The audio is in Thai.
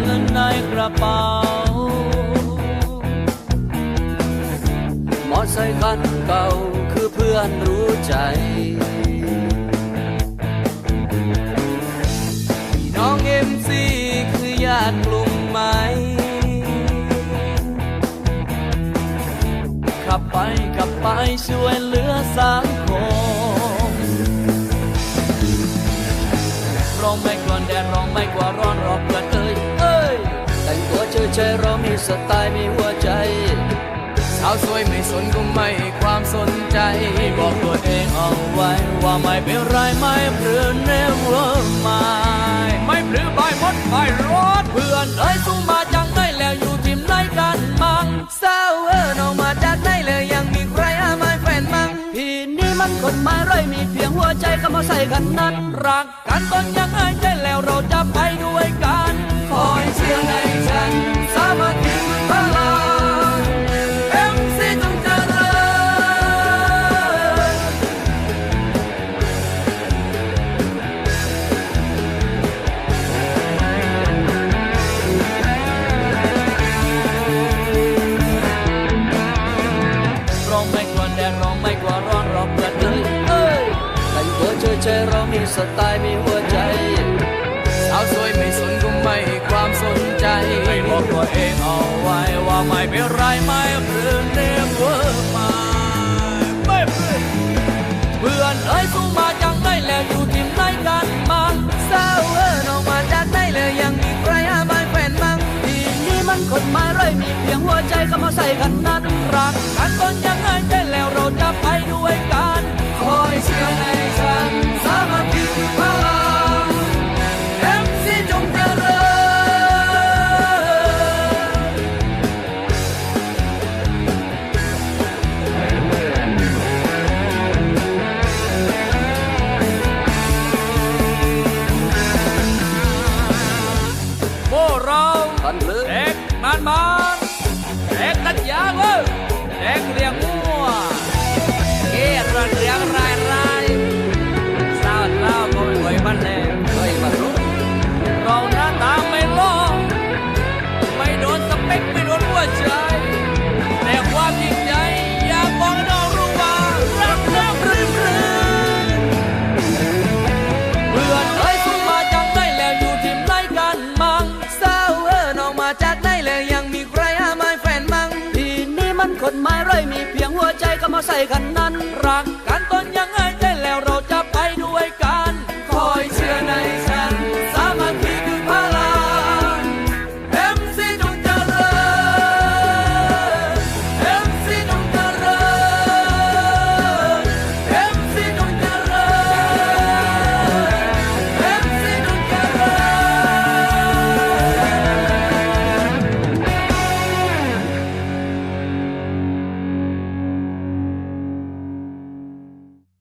เงินในกระเป๋า มอไซคันเก่าคือเพื่อนรู้ใจน้องเอ็มซีคือญาติกลุ่มไหม ขับไปขับไปช่วยเหลือสาง ตัวเรามีสไตล์มีหัวใจ สาวสวยไม่สนก็ไม่ความสนใจ บอกตัวเองเอาไว้ ว่าไม่เป็นไรไม่เปลือ never mind ไม่เปลือใบมดใบรถเพื่อนเอ้ยสู้มาจังได้แล้วอยู่ทีมไหนกันมังสาวเออน้องมาจากไหนเลยยังมีใครอาไม่แฟนมังพี่นี่มันคนมายไรมีเพียงหัวใจก็มาใส่กันนั้นรักกันตอนยังไงใจแล้วเราจะไปด้วยกัน แดดร้องไม่กลัวร้อนรอกเพื่อนเอ้ยเอ้ยแต่งตัวเฉยเฉยๆเรามีสไตล์มีหัวใจสาวสวยไม่สนก็ไม่ให้ความสนใจให้บอกตัวเองเอาไว้ว่าไม่เป็นไรไม่เพื่อนเนเวอร์มาไม่เพื่อนเพื่อนเอ้ยสู้มาจังได้แล้วอยู่ทีมไหนกันมาสาวเออน้องมาจากไหนเลยยังมีใครหาไม่แฟนมั้งทีนี้มันคนมายไรมีเพียงหัวใจก็มาใส่กันนั้นรัก แฟนมังทีนี้มันคนหมายไรมีเพียงหัวใจก็มาใส่กันนั้น รักกันต